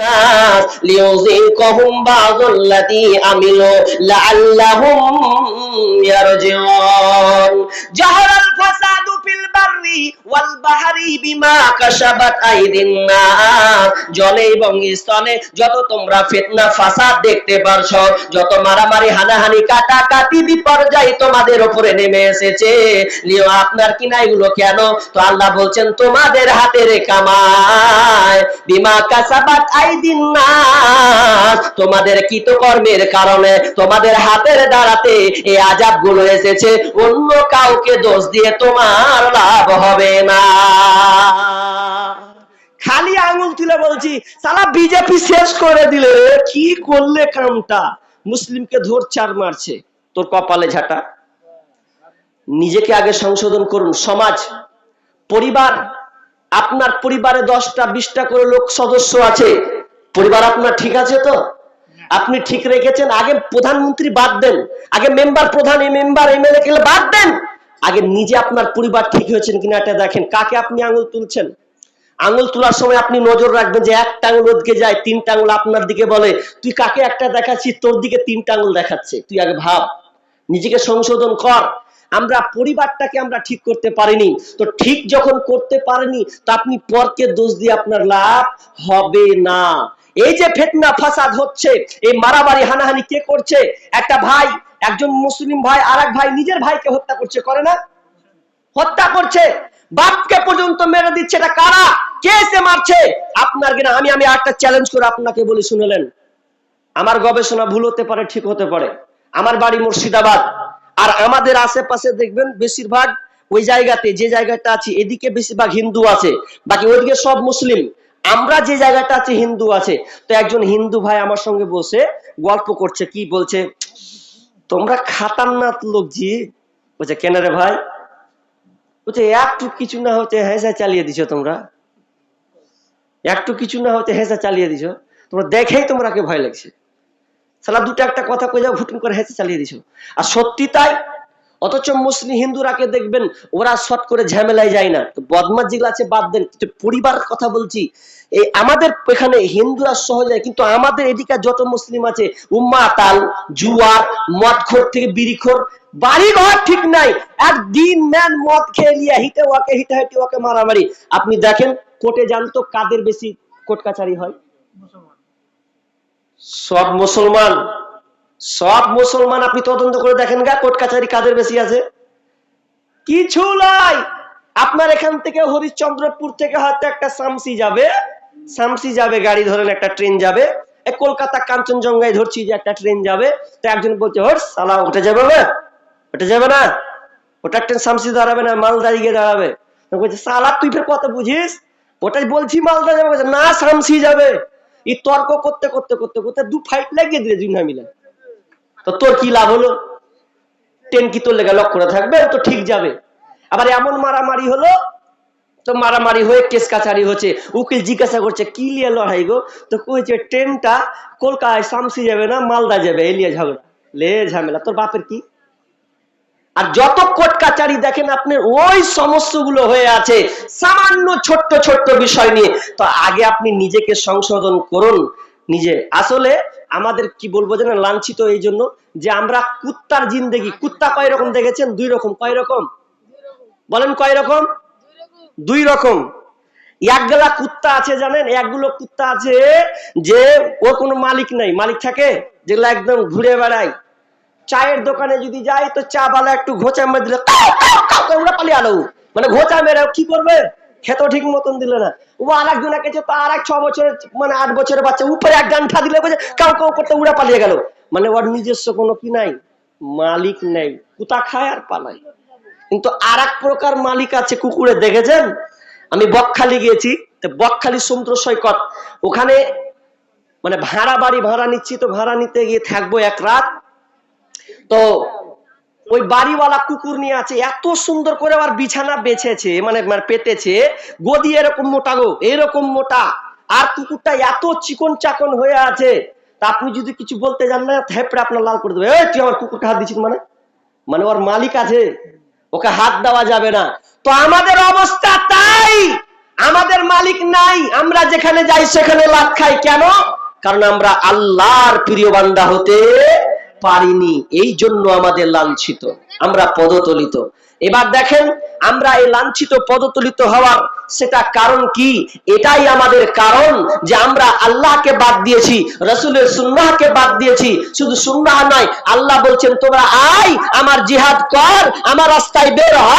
Ah! আমিলু লাআল্লাহুম ইয়ারজিউন। জাহারাল ফাসাদু feel বাররি ওয়াল বাহরি বিমা আইদিন জলে এবং স্থলে যত তোমরা ফিতনা, ফাসাদ দেখতে পারছ, যত মারামারি, হানাহানি, কাটাকাটি বিপর্যয় তোমাদের উপরে নেমে এসেছে। লিও, আপনার কিনা এগুলো কেন? তো আল্লাহ বলছেন, তোমাদের হাতের কামায় বিমা কাসাবাত আইদিন নাস। তোমাদের কৃতকর্মের কারণে তোমাদের হাতের দ্বারাতে এই আজাবগুলো এসেছে। অন্য কাউকে দোষ দিয়ে তোমার লাভ হবে না। খালি আঙুল তুলে বলছি, সালা বিজেপি শেষ করে দিলে কি করলে কামটা? মুসলিমকে ধরছে আর মারছে। তোর কপালে ঝাঁটা। নিজেকে আগে সংশোধন করুন। সমাজ, পরিবার, আপনার পরিবারে দশটা, বিশটা করে লোক সদস্য আছে। পরিবার আপনার ঠিক আছে তো? আপনি ঠিক রেখেছেন, আগে প্রধানমন্ত্রী বাদ দেন, আগে মেম্বার প্রধান, এই মেম্বার এমএলএ কে বাদ দেন। আগে নিজে আপনার পরিবার ঠিক হয়েছেন কিনা এটা দেখেন, কাকে আপনি আঙুল তুলছেন? আঙুল তোলার সময় আপনি নজর রাখবেন যে একটা আঙুল ওদিকে যায়, তিনটা আঙুল আপনার দিকে বলে, তুই কাকে একটা দেখাচ্ছিস? তোর দিকে তিনটা আঙুল দেখাচ্ছে, তুই আগে ভাব, নিজেকে সংশোধন কর। আমরা পরিবারটাকে আমরা ঠিক করতে পারিনি, তো ঠিক যখন করতে পারেনি, তা আপনি পরকে দোষ দিয়ে আপনার লাভ হবে না। এই যে ফেতনা ফাসাদ হচ্ছে, এই মারামারি হানাহানি কে করছে? একটা ভাই, একজন মুসলিম ভাই আর ভাই নিজের ভাইকে হত্যা করছে, করে না? হত্যা করছে। বাপকে পর্যন্ত মেরে দিচ্ছে, এটা কারা? কে এসে মারছে? আপনার কিনা, আমি আমি একটা চ্যালেঞ্জ করে আপনাকে বলি শুনলেন আমার গবেষণা ভুল হতে পারে, ঠিক হতে পারে। আমার বাড়ি মুর্শিদাবাদ। আর আমাদের আশেপাশে দেখবেন, বেশিরভাগ ওই জায়গাতে, যে জায়গাটা আছে, এদিকে বেশিরভাগ হিন্দু আছে, বাকি ওইদিকে সব মুসলিম। আমরা যে জায়গাটা আছে, হিন্দু আছে। তো একজন হিন্দু ভাই আমার সঙ্গে বসে গল্প করছে, কি বলছে, তোমরা খাতারনাথ লোক জি? বলছে, কেন রে ভাই? বলছে, একটু কিছু না হতে হেসা চালিয়ে দিছো তোমরা। একটু কিছু না হতে হেসা চালিয়ে দিছো। তোমরা দেখেই তোমরাকে ভয় লাগছে। সালা দুটো একটা কথা কয়ে যাও হুটুম করে হেসে চালিয়ে দিছো। আর সত্যি তাই অথচ মুসলিম হিন্দুরাকে দেখবেন ওরা শট করে ঝামেলায় যায় না। তো বদমাস যেগুলো আছে বাদ দেন। পরিবার কথা বলছি এই আমাদের এখানে হিন্দুরা সহজে কিন্তু আমাদের এদিকে যত মুসলিম আছে উম্মা তাল জুয়ার মদখোর থেকে বিড়িখোর বাড়ি ঘর ঠিক নাই। একদিন ম্যান মদ খেয়ে নিয়ে হিটে ওয়াকে হিটে হিটে ওয়াকে মারামারি। আপনি দেখেন কোর্টে জানতো কাদের বেশি কোর্ট কাছারি হয়? সব মুসলমান। সব মুসলমান আপনি তদন্ত করে দেখেন গা, কোর্ট কাছারি কাদের বেশি আছে? কিছু নাই। আপনার এখান থেকে হরিশ্চন্দ্রপুর থেকে হয়তো একটা সামসি যাবে। সামসি যাবে, গাড়ি ধরেন একটা ট্রেন যাবে। কলকাতা কাঞ্চনজঙ্ঘায় ধরছি যে একটা ট্রেন যাবে। তো একজন বলছে হর সালা ওটা যাবে না। ওটা যাবে না। ওটা ট্রেন সামসি দাঁড়াবে না, মালদা গিয়ে দাঁড়াবে। বলছে সালা তুই ফের কত বুঝিস? ওটাই বলছি মালদা যাবে। না, সামসি যাবে। এই তর্ক করতে করতে করতে করতে দু ফাইট লাগিয়ে দিলে জুনা মিলা। তো তোর কি লাভ হলো? ট্রেন কি তোর লেগে লক করে থাকবে? তো ঠিক যাবে। আবার এমন মারামারি হলো, তো মারামারি হয়ে কেস কাছারি হচ্ছে। উকিল জিজ্ঞাসা করছে, কি লিয়ে লড়াই গো? তো কইছে ট্রেনটা কলকাতায় সামসি যাবে না, মালদা যাবে এলিয়া ঝগড়া লে, ঝামেলা। তোর বাপের কি? আর যত কোর্ট কাচারি দেখেন আপনার ওই সমস্যাগুলো হয়ে আছে। সামান্য ছোট্ট ছোট্ট বিষয় নিয়ে। তো আগে আপনি নিজেকে সংশোধন করুন। নিজে আসলে আমাদের কি বলব যেন লাঞ্ছিত এই জন্য যে আমরা কুত্তার জিন্দেগি কুত্তা কয় রকম দেখেছেন দুই রকম কয় রকম বলেন কয় রকম দুই রকম একগুলা কুত্তা আছে জানেন একগুলো কুত্তা আছে যে ওর কোনো মালিক নাই মালিক থাকে যেগুলো একদম ঘুরে বেড়ায় চায়ের দোকানে যদি যাই তো চা বালা একটু ঘোচা মেরে দিলে পালিয়ে আলো মানে ঘোচা মেরে কি করবে খেতে ঠিক মতন দিলে না ও আর একজন একেছে তো আর এক ছ বছরের মানে আট বছরের বাচ্চা, উপরে এক গান্ঠা দিলে বলছে, কাউ কাউ করতে উড়ে পালিয়ে গেল। মানে ওর নিজস্ব কোনো কি নাই, মালিক নেই, কুতা খায় আর পালায়। কিন্তু আর এক প্রকার মালিক আছে কুকুরে, দেখেছেন? আমি বকখালি গিয়েছি বকখালি সমুদ্র সৈকত। ওখানে মানে ভাড়া বাড়ি, ভাড়া নিচ্ছি, তো ভাড়া নিতে গিয়ে থাকব এক রাত। তো ওই বাড়িওয়ালা কুকুর নিয়ে আছে, এত সুন্দর করে আবার বিছানা বেছেছে মানে মানে পেতেছে, গদি এরকম মোটা গো, এরকম মোটা, আর কুকুরটা এত চিকন চাকন হয়ে আছে, তা আপনি যদি কিছু বলতে যান না থেপড়ে আপনার লাল করে দেবে। তুই আমার কুকুরটা হাত দিচ্ছিস মানে? মানে ওর মালিক আছে, ওকে হাত দেওয়া যাবে না। তো আমাদের অবস্থা তাই, আমাদের মালিক নাই, আমরা যেখানে যাই সেখানে লাভ খাই। কেন? কারণ আমরা আল্লাহর প্রিয় বান্দা হতে পারিনি এই জন্য আমাদের লাঞ্ছিত। আমরা পদতলিত। এবার দেখেন, আমরা এই লাঞ্ছিত পদতলিত হওয়ার সেটা কারণ কি? এটাই আমাদের কারণ যে আমরা আল্লাহকে বাদ দিয়েছি, রসুলের সুন্নাহকে বাদ দিয়েছি। শুধু সুন্নাহ নয়, আল্লাহ বলছেন, তোমরা আয়, আমার জিহাদ কর, আমার রাস্তায় বের হ।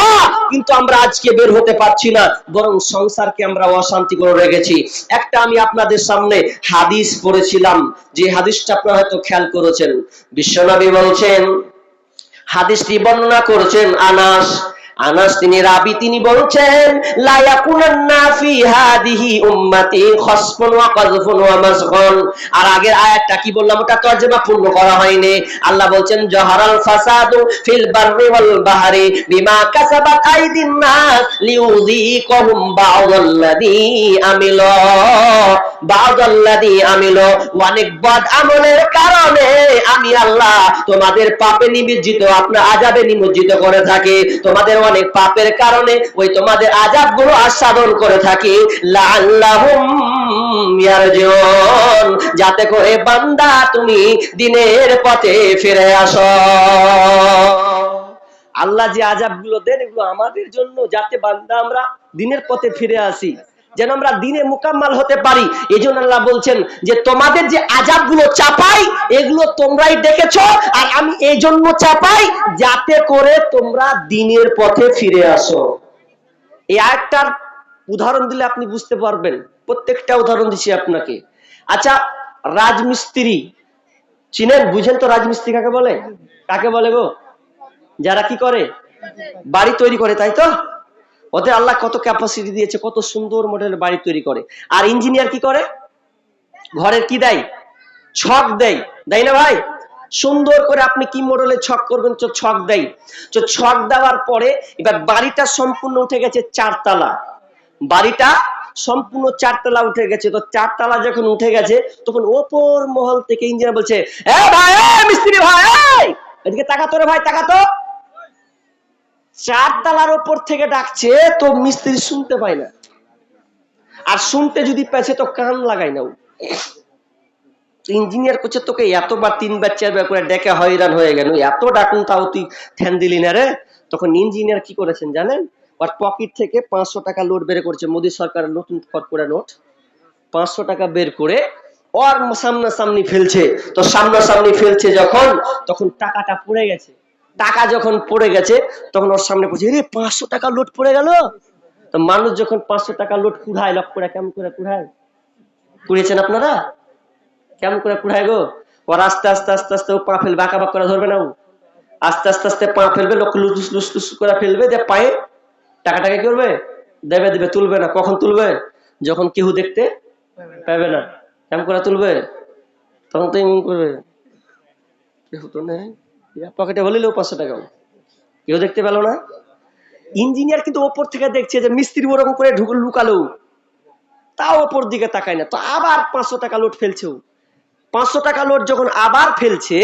কিন্তু আমরা আজকে বের হতে পারছি না, বরং সংসারকে আমরা অশান্তি করে রেখেছি। একটা আমি আপনাদের সামনে হাদিস পড়েছিলাম, যে হাদিসটা আপনারা হয়তো খেয়াল করেছেন। বিশ্বনবী বলছেন হাদিসটি বর্ণনা করেছেন আনাস আনাস তিনি, রাবি তিনি বলছেন ওয়া আর আগের আয়াতটা কি বললাম, ওটা তরজমা পূর্ণ করা হয়নি। আল্লাহ বলছেন, জাহারাল ফাসাদু ফিল বাররি ওয়াল বাহরি বিমা কাসাবাত আইদিন নাস অনেক আমলের কারণে আমি আল্লাহ তোমাদের পাপে নিমজ্জিত, আপনার আজাবে নিমজ্জিত করে থাকি। তোমাদের অনেক পাপের কারণে ওই তোমাদের আজাবগুলো আস্বাদন করে থাকি। যাতে করে বান্দা তুমি দিনের পথে ফিরে আসো। আল্লাহ যে আজাবগুলো দেন, এগুলো আমাদের জন্য যাতে বান্দা আমরা দিনের পথে ফিরে আসি। যেন আমরা দিনে মোকাম্মাল হতে পারি। এই আল্লাহ বলছেন যে, তোমাদের যে আজাবগুলো চাপাই, এগুলো তোমরাই দেখেছ, আর আমি এই জন্য চাপাই যাতে করে তোমরা দিনের পথে ফিরে আসো। এই আরেকটার উদাহরণ দিলে আপনি বুঝতে পারবেন। প্রত্যেকটা উদাহরণ দিচ্ছি আপনাকে। আচ্ছা রাজমিস্ত্রি, চিনেন? বুঝেন তো রাজমিস্ত্রি কাকে বলে? কাকে বলে গো? যারা কি করে? বাড়ি তৈরি করে, তাই তো? ওদের আল্লাহ কত ক্যাপাসিটি দিয়েছে, কত সুন্দর মডেলের বাড়ি তৈরি করে। আর ইঞ্জিনিয়ার কি করে? ঘরের কি দেয়? ছক দেয়। দেয় না ভাই? সুন্দর করে আপনি কি মডেলের ছক করবেন? তো ছক দেয়। তো ছক দেওয়ার পরে এবার বাড়িটা সম্পূর্ণ উঠে গেছে চারতলা। বাড়িটা সম্পূর্ণ চারতলা উঠে গেছে। তো চারতলা যখন উঠে গেছে, তখন ওপর মহল থেকে ইঞ্জিনিয়ার বলছে, এ ভাই মিস্ত্রি ভাই এদিকে তাকাতো রে ভাই, তাকাতো। চারতলার ওপর থেকে ডাকছে, তো মিস্ত্রি শুনতে পায় না। আর শুনতে যদি পেছে তো কান লাগাই না ইঞ্জিনিয়ার করছে, তোকে এতবার তিনবার, চারবার করে ডেকে হয়রান হয়ে গেল। এত ডাকুন, তাও তুই ধ্যান দিলি না রে? তখন ইঞ্জিনিয়ার কি করেছেন জানেন? ওর পকেট থেকে পাঁচশো টাকা নোট বের করেছে মোদী সরকারের নতুন করে নোট পাঁচশো টাকা বের করে ওর সামনাসামনি ফেলছে। তো সামনাসামনি ফেলছে যখন, তখন টাকাটা পড়ে গেছে। টাকা যখন পড়ে গেছে, তখন ওর সামনে বলছে রে পাঁচশো টাকা লোট পড়ে গেল? তো মানুষ যখন পাঁচশো টাকা লোট কুড়ায়, লক করে, কেমন করে কুড়ায়? কুড়িয়েছেন আপনারা? কেমন করে কুড়ায় গো? ওর আস্তে আস্তে আস্তে আস্তে ও পা ফেলবে আঁকা বাক করে ধরবে না ও? আস্তে আস্তে আস্তে পা ফেলবে, লোক লুস লুস লুস করে ফেলবে যে পায়ে টাকাটাকে কি করবে? দেবে দেবে, তুলবে না। কখন তুলবে? যখন কেউ দেখতে পাবে না। কেমন করে তুলবে? তখন তো এমন করবে। কেউ তো নেই। পকেটে হলিলেও পাঁচশো টাকা কেউ দেখতে পেল না? ইঞ্জিনিয়ার কিন্তু ওপর থেকে দেখছে যে মিস্ত্রি ওরকম করে ঢুকুল লুকালো। তাও ওপর দিকে তাকায় না। তো আবার পাঁচশো টাকা লোড ফেলছে পাঁচশো টাকা লোড যখন আবার ফেলছে,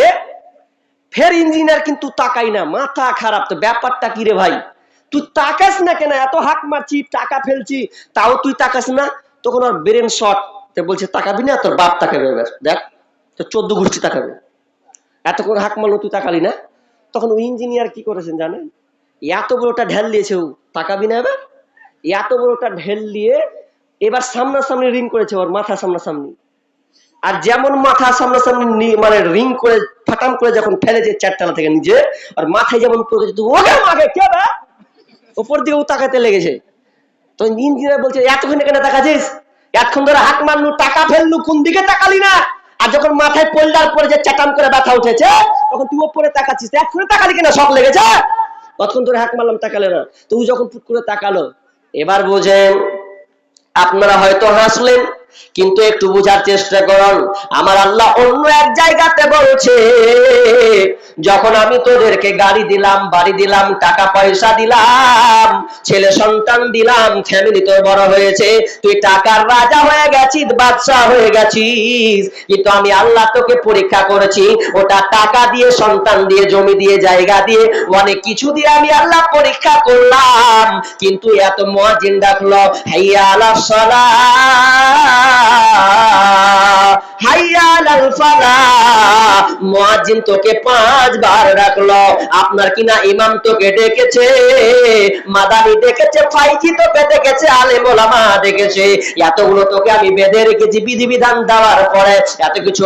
ফের ইঞ্জিনিয়ার কিন্তু তাকাই না। মাথা খারাপ। তো ব্যাপারটা কি রে ভাই? তুই তাকাস না কেন? এত হাক মারছি, টাকা ফেলছি, তাও তুই তাকাস না? তখন ওর ব্রেন শর্ট বলছে, তাকাবি না? তোর বাপ তাকাবে এবার। দেখ তো চোদ্দ গোষ্ঠী তাকাবে। এতক্ষণ হাক মারলো, তুই তাকালি না? তখন ওই ইঞ্জিনিয়ার কি করেছেন জানেন? এত বড়টা ঢেল দিয়েছে ও। তাকাবি না এবার? এত বড়টা ঢেল দিয়ে এবার সামনাসামনি রিং করেছে ওর, মাথা সামনাসামনি। আর যেমন মাথা সামনাসামনি মানে রিং করে ফাটাম করে যখন ফেলেছে চারতলা থেকে নিজে আর মাথায় যেমন পড়ে গেছে ওকে মাকে কে বে উপর দিকে ও তাকাতে লেগেছে। তো ইঞ্জিনিয়ার বলছে, এতক্ষণ কেন তাকাছিস? এতক্ষণ ধরে হাত মারলু, টাকা ফেললু, কোন দিকে তাকালি না? আর যখন মাথায় পড়লার পরে যে চাটাম করে ব্যথা উঠেছে, তখন তুই ওপরে তাকাচ্ছিস। এক্ষুনি তাকালি কিনা? শখ লেগেছে? কতক্ষণ ধরে হাঁক মারলাম, তাকালে না। তুই যখন ফুট করে তাকালো, এবার বোঝেন, আপনারা হয়তো হাসলেন কিন্তু একটু বোঝার চেষ্টা করুন। আমার আল্লাহ অন্য এক জায়গাতে বলছে, যখন আমি তোদেরকে গাড়ি দিলাম, বাড়ি দিলাম, টাকা পয়সা দিলাম, ছেলে সন্তান দিলাম ফ্যামিলি তোর বড় হয়েছে, তুই টাকার রাজা হয়ে গেছিস, বাদশাহ হয়ে গেছিস। কিন্তু আমি আল্লাহ তোকে পরীক্ষা করেছি, ওটা টাকা দিয়ে, সন্তান দিয়ে, জমি দিয়ে, জায়গা দিয়ে, অনেক কিছু দিয়ে আমি আল্লাহ পরীক্ষা করলাম। কিন্তু এত মহাজিন ডাকলো হাইয়া আলা ফালাহ আপনার কিনা ইমাম তোকে ডেকেছে, মাদানি ডেকেছে ফাইজি তোকে ডেকেছে ডেকেছে। এতগুলো তোকে আমি বেঁধে রেখেছি দেওয়ার পরে, এত কিছু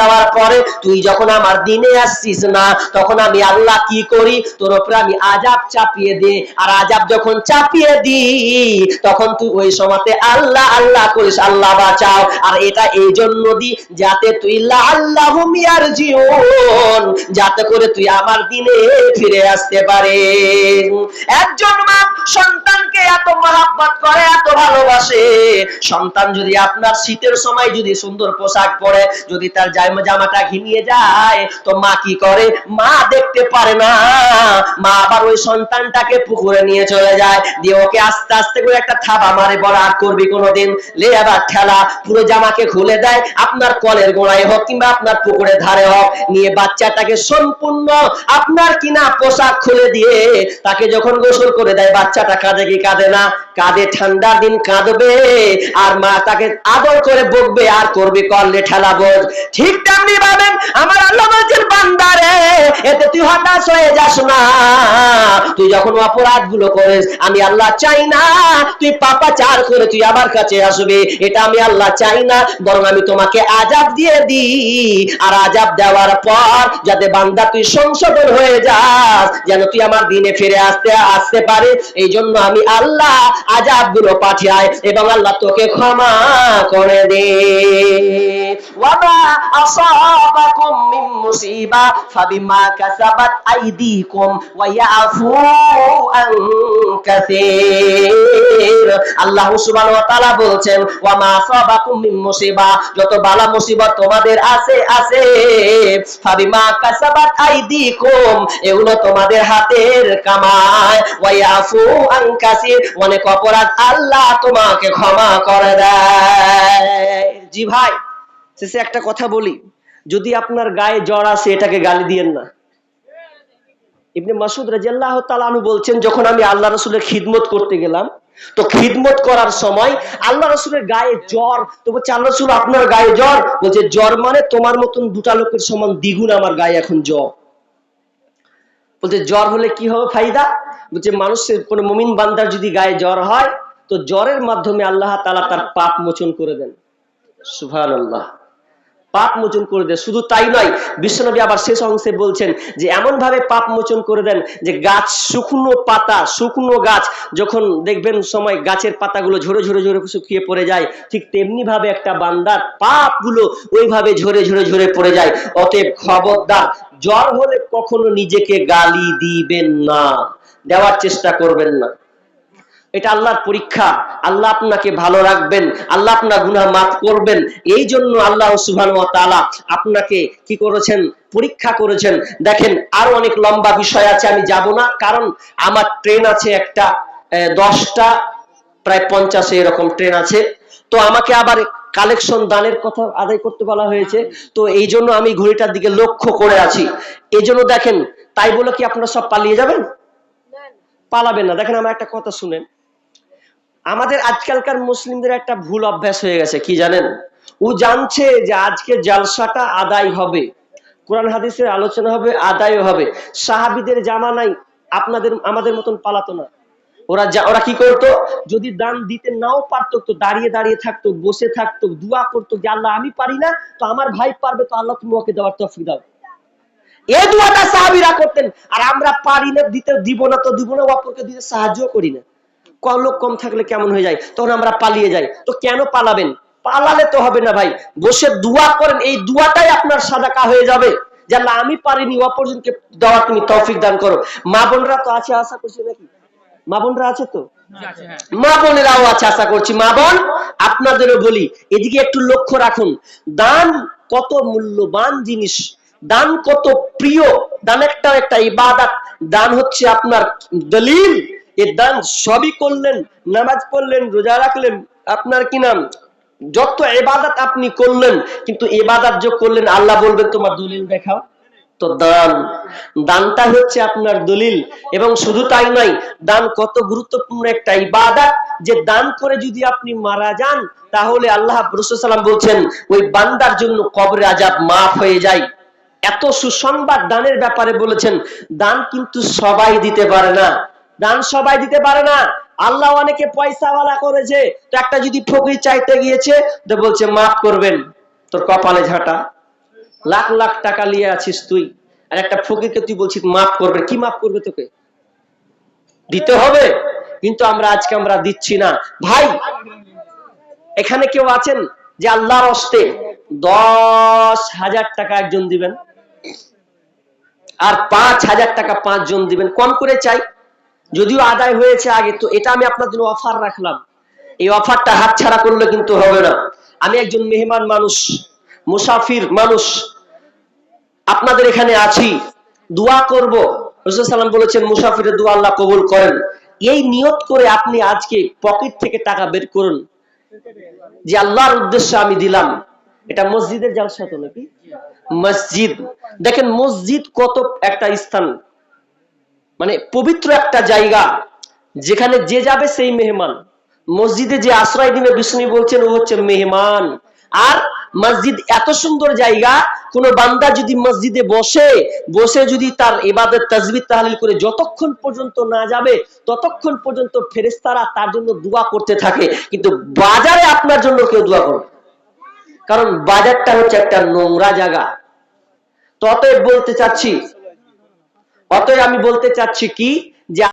দেওয়ার পরে, তুই যখন আমার দিনে আসছিস না, তখন আমি আল্লাহ কি করি? তোর উপরে আমি আজাব চাপিয়ে দিই আর আজাব যখন চাপিয়ে দিই, তখন তুই ওই সময়তে আল্লাহ আল্লাহ করিস, আল্লাহ বাঁচাও। আর এটা এই জন্য দি, যাতে তুই আল্লাহ মিয়ার জীবন যাতে করে তুই আমার দিনে ফিরে আসতে পারে একজন মা সন্তানকে এত মহাব্বত করে, এত ভালোবাসে। সন্তান যদি আপনার শীতের সময় যদি সুন্দর পোশাক পরে, যদি তার জামা জামাটা ঘিমিয়ে যায়, তো মা কি করে? মা দেখতে পারে না। মা আবার ওই সন্তানটাকে পুকুরে নিয়ে চলে যায়। দিয়ে ওকে আস্তে আস্তে করে একটা থাবা মারে বড় আর করবি কোনোদিন? লে আবার ঠেলা পুরো জামাকে খুলে দেয়, আপনার কলের গোড়ায় হোক কিংবা আপনার পুকুরের ধারে হোক, নিয়ে বাচ্চাটাকে সম্পূর্ণ আপনার কিনা পোশাক খুলে দিয়ে তাকে যখন গোসল করে দেয়, বাচ্চাটা কাঁদে কি কাঁদে না? কাঁদে, ঠান্ডার দিন কাঁদবে আর মা তাকে আদর করে বকবে, আর করবে করলে ঠেলা বোঝ। ঠিক তেমনি ভাবেন আমার আল্লাহ বলছেন, বান্দারে, এতে তুই হতাশ হয়ে যাস না। তুই যখন অপরাধগুলো করিস, আমি আল্লাহ চাই না, তুই পাপা চার করে তুই আমার কাছে আসবে। এটা আমি আল্লাহ চাই না, বরং আমি তোমাকে আজাব দিয়ে দিই। আর আজাব দেওয়ার পর যাতে বান্দা তুই সংশোধন হয়ে যাস, যেন তুই আমার দিনে ফিরে আসতে আসতে পারে এই জন্য আমি আল্লাহ আজাবগুলো পাঠাই এবং আল্লাহ তোকে ক্ষমা করে দে। আল্লাহ সুবহানাহু বলছেন যত বালা মুসিবত তোমাদের আছে আছে। ফাবিমা কাসাবাত আইদিকুম, এগুলো তোমাদের হাতের কামাই ওয়া ইয়াফু আন কাসীর, অনেক অপরাধ আল্লাহ তোমাকে ক্ষমা করে দেয়। জি ভাই, শেষে একটা কথা বলি। যদি আপনার গায়ে জ্বর আছে এটাকে গালি দিয়েন না। ইবনে মাসুদ রাজিয়াল্লাহ তালানু বলছেন, যখন আমি আল্লাহ রসুলের খিদমত করতে গেলাম তো খিদমত করার সময় আল্লাহ রসুলের গায়ে জ্বর, তো বলছে, আল্লাহ রসুল, আপনার গায়ে জ্বর? বলছে, জ্বর মানে তোমার মতন দুটা লোকের সমান দ্বিগুণ আমার গায়ে এখন জ্বর। বলছে, জ্বর হলে কি হবে ফায়দা? বলছে, মানুষের, কোনো মুমিন বান্দার যদি গায়ে জ্বর হয়, তো জ্বরের মাধ্যমে আল্লাহ তালা তার পাপ মোচন করে দেন। সুভান আল্লাহ পাপ মোচন করে দেন। শুধু তাই নয়, বিশ্বনবী আবার শেষ অংশে বলছেন যে এমন ভাবে পাপ মোচন করে দেন যে, গাছ শুকনো পাতা, শুকনো গাছ, যখন দেখবেন সময় গাছের পাতাগুলো ঝরে ঝরে ঝরে শুকিয়ে পড়ে যায়, ঠিক তেমনি ভাবে একটা বান্দার পাপগুলো ওইভাবে ঝরে ঝরে ঝরে পড়ে যায়। অতএব খবরদার, জ্বর হলে কখনো নিজেকে গালি দিবেন না, দেওয়ার চেষ্টা করবেন না। এটা আল্লাহর পরীক্ষা। আল্লাহ আপনাকে ভালো রাখবেন আল্লাহ আপনার গুনাহ মাফ করবেন। এই জন্য আল্লাহ সুবহান ওয়া তাআলা আপনাকে কি করেছেন? পরীক্ষা করেছেন। দেখেন আরও অনেক লম্বা বিষয় আছে আমি যাব না। কারণ আমার ট্রেন আছে একটা দশটা প্রায় পঞ্চাশে এরকম ট্রেন আছে। তো আমাকে আবার কালেকশন দানের কথা আদায় করতে বলা হয়েছে। তো এই জন্য আমি ঘড়িটার দিকে লক্ষ্য করে আছি। এই জন্য দেখেন তাই বলে কি আপনারা সব পালিয়ে যাবেন? পালাবেন না। দেখেন আমার একটা কথা শুনেন। আমাদের আজকালকার মুসলিমদের একটা ভুল অভ্যাস হয়ে গেছে, কি জানেন? ও জানছে যে আজকে জালসাটা আদায় হবে। কোরআন হাদিসের আলোচনা হবে আদায় হবে। সাহাবিদের জামা নাই, আপনাদের, আমাদের মতন পালাতো না। ওরা ওরা কি করতো? যদি দান দিতে নাও পারতো, তো দাঁড়িয়ে দাঁড়িয়ে থাকতো, বসে থাকতো, দোয়া করতো যে, আল্লাহ, আমি পারি না, তো আমার ভাই পারবে, তো আল্লাহ তুমি ওকে দেওয়ার দাও। এই দোয়াটা সাহাবিরা করতেন, আর আমরা পারি না, দিতে দিব না, তো দিব না, অপরকে দিতে সাহায্য করি না। লোক কম থাকলে কেমন হয়ে যায়? তখন আমরা পালিয়ে যাই। তো কেন পালাবেন? পালালে তো হবে না ভাই। বসে দোয়া করেন এই দোয়াটাই আপনার সাদাকা হয়ে যাবে। যে আল্লাহ আমি পারিনি অপরজনকে দেওয়া তুমি তৌফিক দান করো। মা বোনরা তো আছে আশা করছি নাকি? মা বোনরা আছে তো? মা বোনেরাও আছে আশা করছি। মা বোন আপনাদেরও বলি এদিকে একটু লক্ষ্য রাখুন। দান কত মূল্যবান জিনিস। দান কত প্রিয়। দান একটা একটা ইবাদত। দান হচ্ছে আপনার দলিল। এ দান সবই করলেন, নামাজ পড়লেন, রোজা রাখলেন। আপনার কি নাম? যত এবাদত আপনি করলেন, কিন্তু এবাদত যে করলেন, আল্লাহ বলবেন, তোমার দলিল দেখাও। তো দান, দানটা হচ্ছে আপনার দলিল। এবং শুধু তাই নয়, দান কত গুরুত্বপূর্ণ একটা ইবাদত। যে দান করে যদি আপনি মারা যান, তাহলে আল্লাহ রসুলাম বলছেন, ওই বান্দার জন্য কবরে আজাব মাফ হয়ে যায়। এত সুসংবাদ দানের ব্যাপারে বলেছেন, দান কিন্তু সবাই দিতে পারে না। দান সবাই দিতে পারে না। আল্লাহ অনেকে পয়সা পয়সাওয়ালা করেছে, তো একটা যদি ফকির চাইতে গিয়েছে, তো বলছে, মাফ করবেন, তোর কপালে ঝাঁটা। লাখ লাখ টাকা নিয়ে আছিস তুই, আর একটা ফকিরকে তুই বলছিস, মাফ করবে। কি মাফ করবে তোকে? দিতে হবে, কিন্তু আমরা আজকে আমরা দিচ্ছি না। ভাই, এখানে কেউ আছেন যে আল্লাহর হস্তে দশ হাজার টাকা একজন দিবেন? আর পাঁচ হাজার টাকা পাঁচজন দিবেন? কম করে চাই। যদিও আদায় হয়েছে আগে, তো এটা আমি আপনার জন্য অফার রাখলাম। এই অফারটা হাতছাড়া করলে কিন্তু হবে না। আমি একজন মেহমান মানুষ, মুসাফির মানুষ। আপনাদের এখানে আছি, দোয়া করব। রসুল সাল্লাম বলেছেন, মুসাফিরের দোয়া আল্লাহ কবুল করেন। এই নিয়ত করে আপনি আজকে পকেট থেকে টাকা বের করুন, যে আল্লাহর উদ্দেশ্যে আমি দিলাম। এটা মসজিদের জালসা তো নাকি? মসজিদ। দেখেন মসজিদ কত একটা স্থান। মানে পবিত্র একটা জায়গা যেখানে যে যাবে সেই মেহমান। মসজিদে যে আশ্রয় দিবে, বিষ্ণু বলছেন, ও হচ্ছে মেহমান। আর মসজিদ এত সুন্দর জায়গা, কোন বান্দা যদি মসজিদে বসে বসে যদি তার এবাদের তাজবিদ তাহলিল করে যতক্ষণ পর্যন্ত না যাবে, ততক্ষণ পর্যন্ত ফেরেস্তারা তার জন্য দোয়া করতে থাকে। কিন্তু বাজারে আপনার জন্য কেউ দোয়া করবে কারণ বাজারটা হচ্ছে একটা নোংরা জায়গা। তো অতএব বলতে চাচ্ছি অতএব আমি বলতে চাচ্ছি কি?